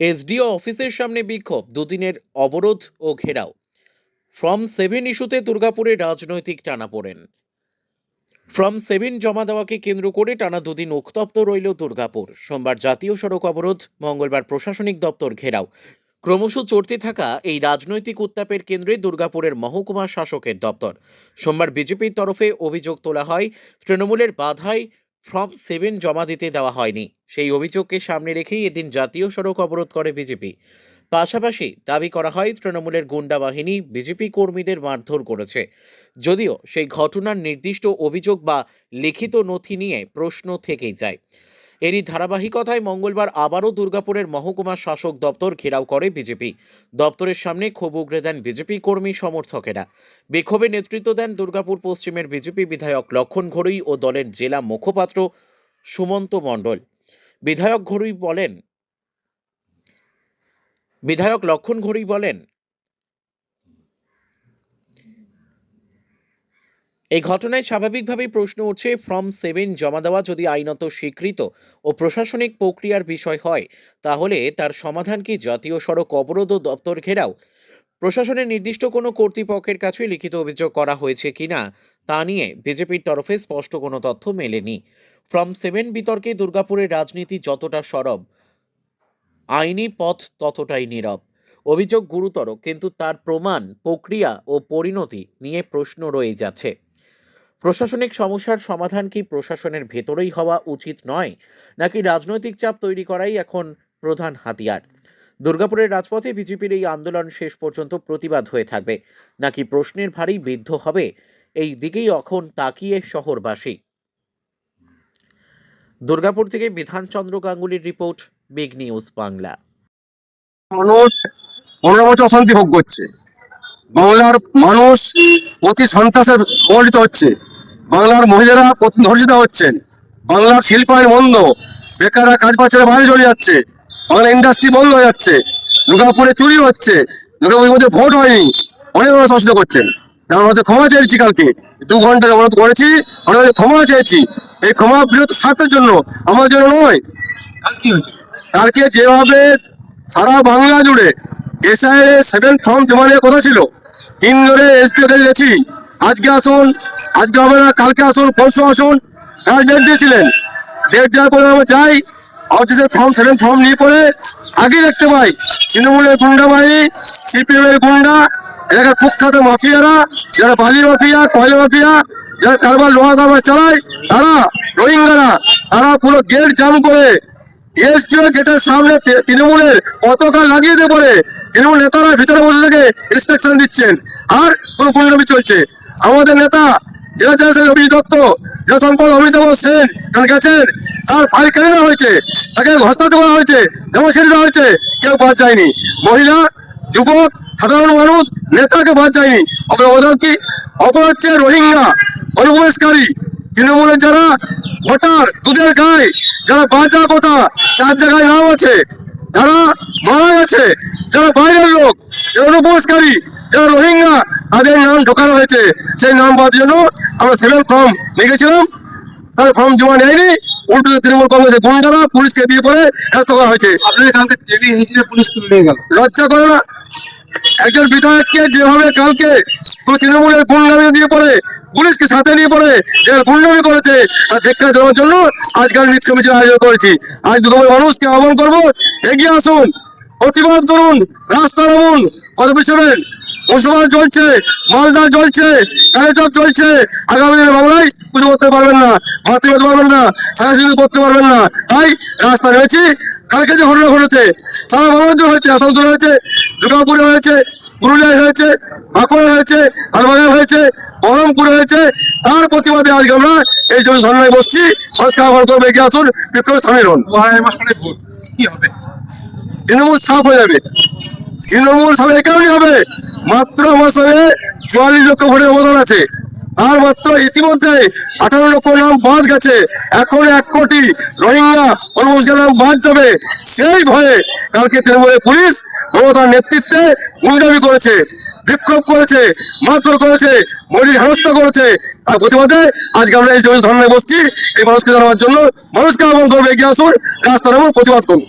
SDO অফিসের সামনে বিক্ষোভ, দুদিনের অবরোধ ও ঘেরাও। ফ্রম সেভেন ইস্যুতে দুর্গাপুরে রাজনৈতিক টানাপোড়েন। ফ্রম সেভেন জমা দেওয়াকে কেন্দ্র করে টানা দুদিন উত্তপ্ত রইল দুর্গাপুর। সোমবার জাতীয় সড়ক অবরোধ, মঙ্গলবার প্রশাসনিক দপ্তর ঘেরাও। ক্রমশ চড়তে থাকা এই রাজনৈতিক উত্তাপের কেন্দ্রে দুর্গাপুরের মহকুমা শাসকের দপ্তর। সোমবার বিজেপির তরফে অভিযোগ তোলা হয়, তৃণমূলের বাধায় ফর্ম সেভেন জমা দিতে দেওয়া হয়নি। সেই অভিযোগকে সামনে রেখেই এদিন জাতীয় সড়ক অবরোধ করে বিজেপি। পাশাপাশি দাবি করা হয়, তৃণমূলের গুন্ডা বাহিনী বিজেপি কর্মীদের মারধর করেছে। যদিও সেই ঘটনার নির্দিষ্ট অভিযোগ বা লিখিত নথি নিয়ে প্রশ্ন থেকেই যায়। এরই ধারাবাহিকতায় মঙ্গলবার আবারও দুর্গাপুরের মহকুমা শাসক দপ্তর ঘেরাও করে বিজেপি। দপ্তরের সামনে ক্ষোভ উগড়ে দেন বিজেপি কর্মী সমর্থকেরা। বিক্ষোভে নেতৃত্ব দেন দুর্গাপুর পশ্চিমের বিজেপি বিধায়ক লক্ষণ ঘড়ুই ও দলের জেলা মুখপাত্র সুমন্ত মণ্ডল। বিধায়ক ঘড়ুই বলেন বিধায়ক লক্ষণ ঘড়ুই বলেন এই ঘটনায় স্বাভাবিকভাবেই প্রশ্ন উঠছে, ফর্ম সেভেন জমা দেওয়া যদি আইনত স্বীকৃত ও প্রশাসনিক প্রক্রিয়ার বিষয় হয়, তাহলে তার সমাধান কি জাতীয় সড়ক অবরোধ ও দপ্তর ঘেরাও? প্রশাসনের নির্দিষ্ট কোনো কর্তৃপক্ষের কাছে লিখিত অভিযোগ করা হয়েছে কিনা, তা নিয়ে বিজেপির তরফে স্পষ্ট কোনো তথ্য মেলেনি। ফ্রম সেভেন বিতর্কে দুর্গাপুরের রাজনীতি যতটা সরব, আইনি পথ ততটাই নীরব। অভিযোগ গুরুতর, কিন্তু তার প্রমাণ, প্রক্রিয়া ও পরিণতি নিয়ে প্রশ্ন রয়ে যাচ্ছে। প্রশাসনিক সমস্যার সমাধান কি প্রশাসনের ভেতরেই হওয়া উচিত নয়, নাকি রাজনৈতিক চাপ তৈরি করাই এখন প্রধান হাতিয়ার? দুর্গাপুরের রাজপথে বিজেপির এই আন্দোলন শেষ পর্যন্ত প্রতিবাদ হয়ে থাকবে, নাকি প্রশ্নের ভারী বিদ্ধ হবে? এই দিকেই এখন তাকিয়ে শহরবাসী। দুর্গাপুর থেকে বিধানচন্দ্র গাঙ্গুলির রিপোর্ট, বিগ নিউজ বাংলা। মানুষ পনেরো বছর অশান্তি ভোগ করছে। বাংলার মানুষ অতি সন্ত্রাসে কবলিত হচ্ছে। বাংলার মহিলারা ধর্ষিত হচ্ছেন? বাংলার শিল্পায়ন বন্ধ বেকাররা কাজ পাচ্ছে বাইরে চলে যাচ্ছে বাংলা ইন্ডাস্ট্রি বন্ধ হয়ে যাচ্ছে দুর্গাপুরে চুরি হচ্ছে দুর্গাপুরের মধ্যে ভোট হয়নি অনেক মানুষ অসুবিধা করছেন। আমরা ক্ষমা চেয়েছি কালকে দু ঘণ্টা অবরোধ করেছি আমরা ক্ষমা চেয়েছি। এই ক্ষমা বৃহৎ স্বার্থের জন্য আমার জন্য নয়। কালকে যেভাবে সারা বাংলা জুড়ে এসআইএ সেভেন ফর্ম জমা নেওয়ার কথা ছিল তিন ধরে এসটি গেছি। আজকে আসুন আজকে হবে না, কালকে আসুন, পরশু আসুন। তারা ডেট দিয়েছিলেন ডেট দেওয়ার পরে আমরা যাই অফিসে ফর্ম সেভেন ফর্ম নিয়ে পরে আগে দেখতে পাই, তৃণমূলের গুন্ডা বাহিনী সিপিএম এর গুন্ডা, এলাকার কুখ্যাত মাফিয়ারা, যারা বালি মাফিয়া, কয়লা মাফিয়া, যারা কারবার লোহা কারবার চালায়, তারা রোহিঙ্গারা, তারা পুরো গেট জাম করে এসডিও গেটের সামনে তৃণমূলের পতাকা লাগিয়ে দিয়ে পরে তৃণমূল নেতারা ভিতরে বসে থেকে ইনস্ট্রাকশন দিচ্ছেন। আর কোনো গুন্ডামি চলছে। আমাদের নেতা জেলা জেলা অভিজিৎ জেলা সম্পাদক অমিতাভ সেন গেছেন তার ফাইল কেড়ে নেওয়া হয়েছে, তাকে হস্তান্তর করা হয়েছে যেমন দেওয়া হয়েছে, কেউ বাদ যায়নি। মহিলা, যুবক, সাধারণ মানুষ নেতাকে বাদ যায়নি। অপরাধ কি? হচ্ছে রোহিঙ্গা, অনুপ্রবেশকারী, তৃণমূলের যারা ভোটার, দুধের গায়ে যারা বাঁচা কথা, চার জায়গায় নাম আছে, যারা মারা গেছে, যারা বাইরের লোক, যারা অনুপ্রবেশকারী, যারা রোহিঙ্গা তাদের নাম ঢোকানো হয়েছে। সেই নাম বাদ জন্য আমরা সেভেন ফর্ম লিখেছিলাম। তার ফর্ম জমা নেয়নি। উল্টো তৃণমূল কংগ্রেসের গুন্ডারা পুলিশকে দিয়ে পরে হ্যাস্ত করা হয়েছে। লজ্জা করে না। একজন বিধায়ককে যেভাবে কালকে পুরো তৃণমূলের গুন্ডামি দিয়ে পড়ে পুলিশকে সাথে নিয়ে পড়ে যে গুন্ডামি করেছে আর দেখা দেওয়ার জন্য আজকাল নৃত্য মিছিল আয়োজন করেছি। আজ দুর্গমের মানুষকে আহ্বান করব এগিয়ে আসুন প্রতিবাদ করুন রাস্তা নামুন কত পিছবেন মুসলমান চলছে মালদা চলছে চলছে। আগামী দিনে বাংলায় পুজো করতে পারবেন না ভাত করতে পারবেন না করতে পারবেন না। তাই রাস্তা নেমেছি কালকে যে ঘটনা ঘটেছে সারা বাংলাদেশ হয়েছে আসানসোল হয়েছে দুর্গাপুরে হয়েছে পুরুলিয়ায় হয়েছে বাঁকুড়া হয়েছে আলবাগায় হয়েছে বহরমপুরে হয়েছে তার প্রতিবাদে আজকে আমরা এই জন্য ধর্নায় বসছি। মানুষকে আহ্বান করবে এগিয়ে আসুন বিক্ষোভ স্থানীয় হন তৃণমূল সাফ হয়ে যাবে। তৃণমূল সাফ এই কারণে হবে। মাত্র সঙ্গে চুয়াল্লিশ লক্ষ ভোটের অবদান আছে। তার মাত্র ইতিমধ্যে আঠারো লক্ষ নাম বাদ গেছে। এখন এক কোটি রোহিঙ্গা অনুমোদন নাম বাদ যাবে। সেই ভয়ে কালকে তৃণমূলের পুলিশ মমতার নেতৃত্বে গুন্ডামি করেছে, বিক্ষোভ করেছে, মারধর করেছে মৌলিক হেনস্থা করেছে। আর প্রতিবাদে আজকে আমরা এই ধরনের বসছি। এই মানুষকে জানাবার জন্য মানুষকে আহ্বান করবে এগিয়ে আসুন। রাস্তা নামুন, প্রতিবাদ করুন।